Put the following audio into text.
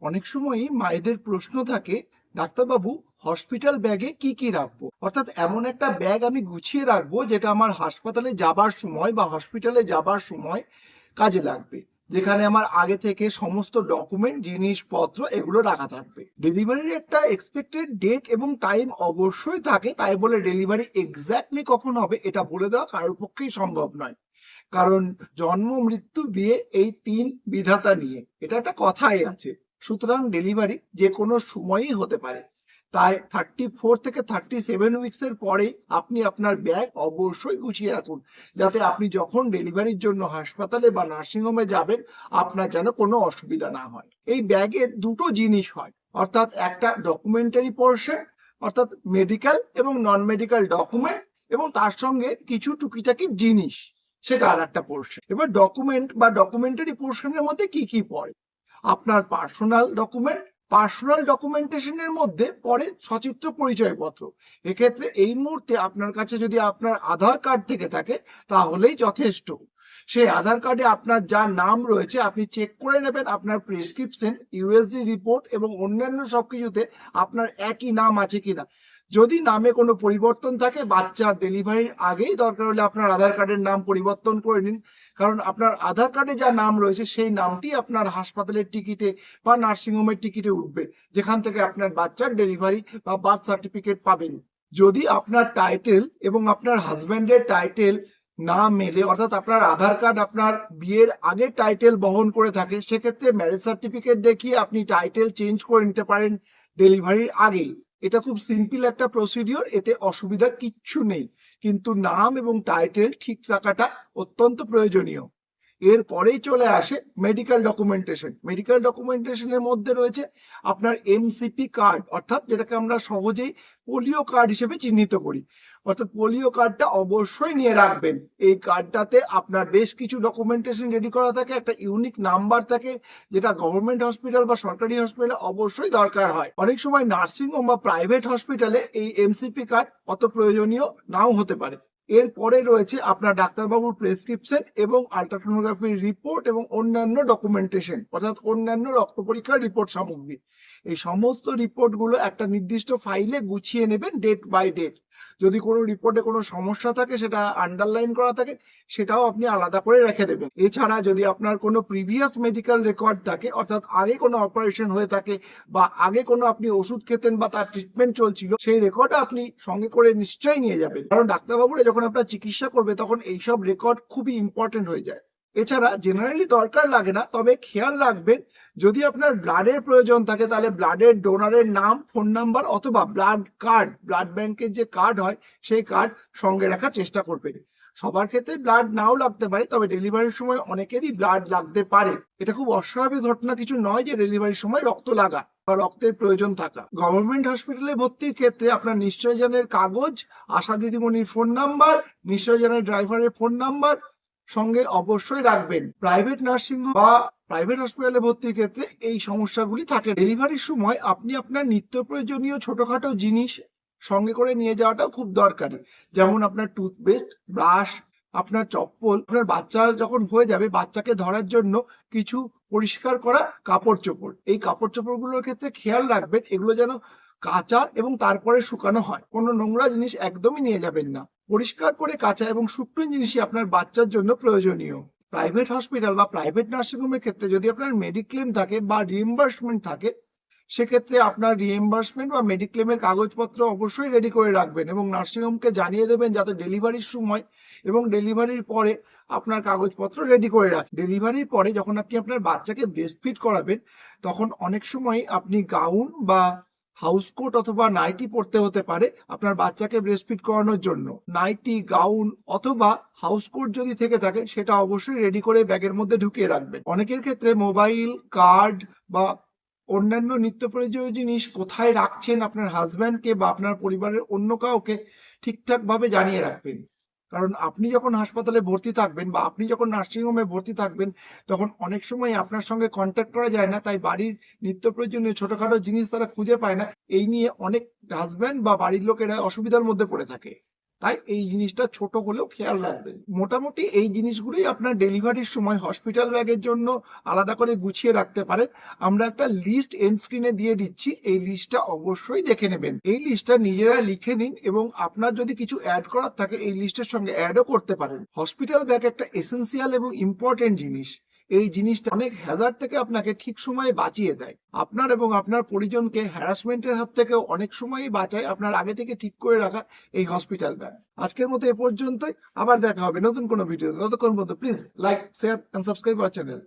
অনেক সময়ই মায়েদের প্রশ্ন থাকে, ডাক্তারবাবু হসপিটাল ব্যাগে কি কি রাখব? অর্থাৎ এমন একটা ব্যাগ আমি গুছিয়ে রাখব যেটা আমার হাসপাতালে যাবার সময় বা হসপিটালে যাবার সময় কাজে লাগবে। যেখানে আমার আগে থেকে সমস্ত ডকুমেন্ট জিনিসপত্র এগুলো রাখা থাকবে। ডেলিভারির একটা এক্সপেক্টেড ডেট এবং টাইম অবশ্যই থাকে, তাই বলে ডেলিভারি এক্স্যাক্টলি কখন হবে এটা বলে দেওয়া কারোর পক্ষেই সম্ভব নয়। কারণ জন্ম, মৃত্যু, বিয়ে এই তিন বিধাতা নিয়ে। এটা একটা কথাই আছে। সুতরাং ডেলিভারি যে কোনো সময়ই হতে পারে। তাই থার্টি ফোর থেকে থার্টি সেভেন উইকস এর পরে আপনি আপনার ব্যাগ অবশ্যই গুছিয়ে রাখুন, যাতে আপনি যখন ডেলিভারির জন্য হাসপাতালে বা নার্সিংহোমে যাবেন, আপনার যেন কোনো অসুবিধা না হয়। এই ব্যাগের দুটো জিনিস হয়, অর্থাৎ একটা ডকুমেন্টারি পোর্শন অর্থাৎ মেডিকেল এবং নন মেডিকেল ডকুমেন্ট এবং তার সঙ্গে কিছু টুকিটাকি জিনিস, সেটা আর একটা পোর্শন এবার ডকুমেন্ট বা ডকুমেন্টারি পোর্শনের মধ্যে কি কি পড়ে? আপনার পার্সোনাল ডকুমেন্ট পার্সোনাল ডকুমেন্টেশনের মধ্যে পরে সচিত্র পরিচয়পত্র। এক্ষেত্রে এই মুহূর্তে আপনার কাছে যদি আপনার আধার কার্ড থেকে থাকে, তাহলেই যথেষ্ট। সেই আধার কার্ডে আপনার যা নাম রয়েছে, আপনি চেক করে নেবেন আপনার প্রেসক্রিপশন ইউএসডি রিপোর্ট এবং অন্যান্য সবকিছুতে আপনার একই নাম আছে কিনা। যদি নামে কোনো পরিবর্তন থাকে বাচ্চার ডেলিভারির আগেই দরকার হলে আপনার আধার কার্ডের নাম পরিবর্তন করে নিন। কারণ আপনার আধার কার্ডে যা নাম রয়েছে, সেই নামটি আপনার হাসপাতালের টিকিটে বা নার্সিংহোমের টিকিটে উঠবে, যেখান থেকে আপনার বাচ্চার ডেলিভারি বা বার্থ সার্টিফিকেট পাবেন। যদি আপনার টাইটেল এবং আপনার হাজব্যান্ডের টাইটেল না মেলে, অর্থাৎ আপনার আধার কার্ড আপনার বিয়ের আগে টাইটেল বহন করে থাকে, সেক্ষেত্রে ম্যারেজ সার্টিফিকেট দেখিয়ে আপনি টাইটেল চেঞ্জ করে নিতে পারেন ডেলিভারির আগেই। এটা খুব সিম্পল একটা প্রসিডিওর এতে অসুবিধার কিচ্ছু নেই। কিন্তু নাম এবং টাইটেল ঠিক রাখাটা অত্যন্ত প্রয়োজনীয়। এরপরেই চলে আসে মেডিকেল ডকুমেন্টেশন মেডিকেল ডকুমেন্টেশনের মধ্যে রয়েছে আপনার এমসিপি কার্ড অর্থাৎ যেটাকে আমরা সহজেই পোলিও কার্ড হিসেবে চিহ্নিত করি। অর্থাৎ পোলিও কার্ডটা অবশ্যই নিয়ে রাখবেন। এই কার্ডটাতে আপনার বেশ কিছু ডকুমেন্টেশন রেডি করা থাকে, একটা ইউনিক নাম্বার থাকে, যেটা গভর্নমেন্ট হসপিটাল বা সরকারি হসপিটালে অবশ্যই দরকার হয়। অনেক সময় নার্সিং হোম বা প্রাইভেট হসপিটালে এই এমসিপি কার্ড অত প্রয়োজনীয় নাও হতে পারে। এরপরে রয়েছে আপনার ডাক্তারবাবুর প্রেসক্রিপশন এবং আলট্রাসোনোগ্রাফির রিপোর্ট এবং অন্যান্য ডকুমেন্টেশন অর্থাৎ অন্যান্য রক্ত পরীক্ষার রিপোর্ট সামগ্রী। এই সমস্ত রিপোর্টগুলো একটা নির্দিষ্ট ফাইলে গুছিয়ে নেবেন ডেট বাই ডেট যদি কোনো রিপোর্টে কোনো সমস্যা থাকে, সেটা আন্ডারলাইন করা থাকে, সেটাও আপনি আলাদা করে রেখে দেবেন। এছাড়া যদি আপনার কোনো প্রিভিয়াস মেডিকেল রেকর্ড থাকে, অর্থাৎ আগে কোনো অপারেশন হয়ে থাকে বা আগে কোনো আপনি ওষুধ খেতেন বা তার ট্রিটমেন্ট চলছিল, সেই রেকর্ড আপনি সঙ্গে করে নিশ্চয়ই নিয়ে যাবেন। কারণ ডাক্তারবাবুরা যখন আপনার চিকিৎসা করবে, তখন এইসব রেকর্ড খুবই ইম্পর্টেন্ট হয়ে যায়। এছাড়া জেনারেলি দরকার লাগে না, তবে খেয়াল রাখবেন যদি আপনার ব্লাডের প্রয়োজন থাকে, তাহলে ব্লাডের ডোনারের নাম ফোন নাম্বার অথবা ব্লাড কার্ড ব্লাড ব্যাংকের যে কার্ড হয়, সেই কার্ড সঙ্গে রাখার চেষ্টা করবেন। সবার ক্ষেত্রে ব্লাড নাও লাগতে পারে, তবে ডেলিভারির সময় অনেকেরই ব্লাড লাগতে পারে। এটা খুব অস্বাভাবিক ঘটনা, কিছু নয় যে ডেলিভারির সময় রক্ত লাগা বা রক্তের প্রয়োজন থাকা। গভর্নমেন্ট হসপিটালে ভর্তির ক্ষেত্রে আপনার নিশ্চয়জনের কাগজ, আশা দিদিমণির ফোন নাম্বার নিশ্চয়জনের ড্রাইভারের ফোন নাম্বার সঙ্গে অবশ্যই রাখবেন। প্রাইভেট নার্সিং বা প্রাইভেট হসপিটালে ভর্তির ক্ষেত্রে এই সমস্যাগুলি থাকে। ডেলিভারির সময় আপনি আপনার নিত্য প্রয়োজনীয় ছোটখাটো জিনিস সঙ্গে করে নিয়ে যাওয়াটাও খুব দরকারি। যেমন আপনার টুথপেস্ট ব্রাশ আপনার চপ্পল, আপনার বাচ্চা যখন হয়ে যাবে, বাচ্চাকে ধরার জন্য কিছু পরিষ্কার করা কাপড় চোপড় এই কাপড় চোপড়গুলোর ক্ষেত্রে খেয়াল রাখবেন, এগুলো যেন কাঁচা এবং তারপরে শুকানো হয়। কোনো নোংরা জিনিস একদমই নিয়ে যাবেন না। পরিষ্কার করে কাঁচা এবং শুকনো জিনিসই আপনার বাচ্চার জন্য প্রয়োজনীয়। প্রাইভেট হসপিটাল বা প্রাইভেট নার্সিংহোমের ক্ষেত্রে যদি আপনার মেডিক্লেম থাকে বা রিএম্বার্সমেন্ট থাকে, সেক্ষেত্রে আপনার রিএম্বার্সমেন্ট বা মেডিক্লেমের কাগজপত্র অবশ্যই রেডি করে রাখবেন এবং নার্সিংহোমকে জানিয়ে দেবেন যাতে ডেলিভারির সময় এবং ডেলিভারির পরে আপনার কাগজপত্র রেডি করে রাখেন ডেলিভারির পরে যখন আপনি আপনার বাচ্চাকে ব্রেস্ট ফিট করাবেন, তখন অনেক সময় আপনি গাউন বা হাউস কোট অথবা নাইটি পরতে হতে পারে আপনার বাচ্চাকে ব্রেস্টফিড করানোর জন্য। নাইটি, গাউন অথবা হাউস কোট যদি থেকে থাকে, সেটা অবশ্যই রেডি করে ব্যাগের মধ্যে ঢুকিয়ে রাখবেন। অনেকের ক্ষেত্রে মোবাইল কার্ড বা অন্যান্য নিত্য প্রয়োজনীয় জিনিস কোথায় রাখছেন আপনার হাজব্যান্ডকে বা আপনার পরিবারের অন্য কাউকে ঠিকঠাক ভাবে জানিয়ে রাখবেন। কারণ আপনি যখন হাসপাতালে ভর্তি থাকবেন বা আপনি যখন নার্সিংহোমে ভর্তি থাকবেন, তখন অনেক সময় আপনার সঙ্গে কন্ট্যাক্ট করা যায় না, তাই বাড়ির নিত্য প্রয়োজনীয় ছোটখাটো জিনিস তারা খুঁজে পায় না। এই নিয়ে অনেক হাজব্যান্ড বা বাড়ির লোকেরা অসুবিধার মধ্যে পড়ে থাকে। তাই এই জিনিসটা ছোট হলেও খেয়াল রাখবেন মোটামুটি এই জিনিসগুলোই আপনার ডেলিভারির সময় হসপিটাল ব্যাগের জন্য আলাদা করে গুছিয়ে রাখতে পারেন। আমরা একটা লিস্ট এন্ড স্ক্রিনে দিয়ে দিচ্ছি। এই লিস্টটা অবশ্যই দেখে নেবেন। এই লিস্টটা নিজেরা লিখে নিন এবং আপনার যদি কিছু অ্যাড করার থাকে এই লিস্টের সঙ্গে অ্যাডও করতে পারেন। হসপিটাল ব্যাগ একটা এসেন্সিয়াল এবং ইম্পর্টেন্ট জিনিস। এই জিনিসটা অনেক হ্যাজার্ড থেকে আপনাকে ঠিক সময়ে বাঁচিয়ে দেয়। আপনার এবং আপনার পরিজনকে হ্যারাসমেন্টের হাত থেকে অনেক সময়ই বাঁচায়, আপনার আগে থেকে ঠিক করে রাখা এই হসপিটাল ব্যাগ আজকের মতো এ পর্যন্তই, আবার দেখা হবে নতুন কোনো ভিডিও ততক্ষণ পর্যন্ত please like share and subscribe our channel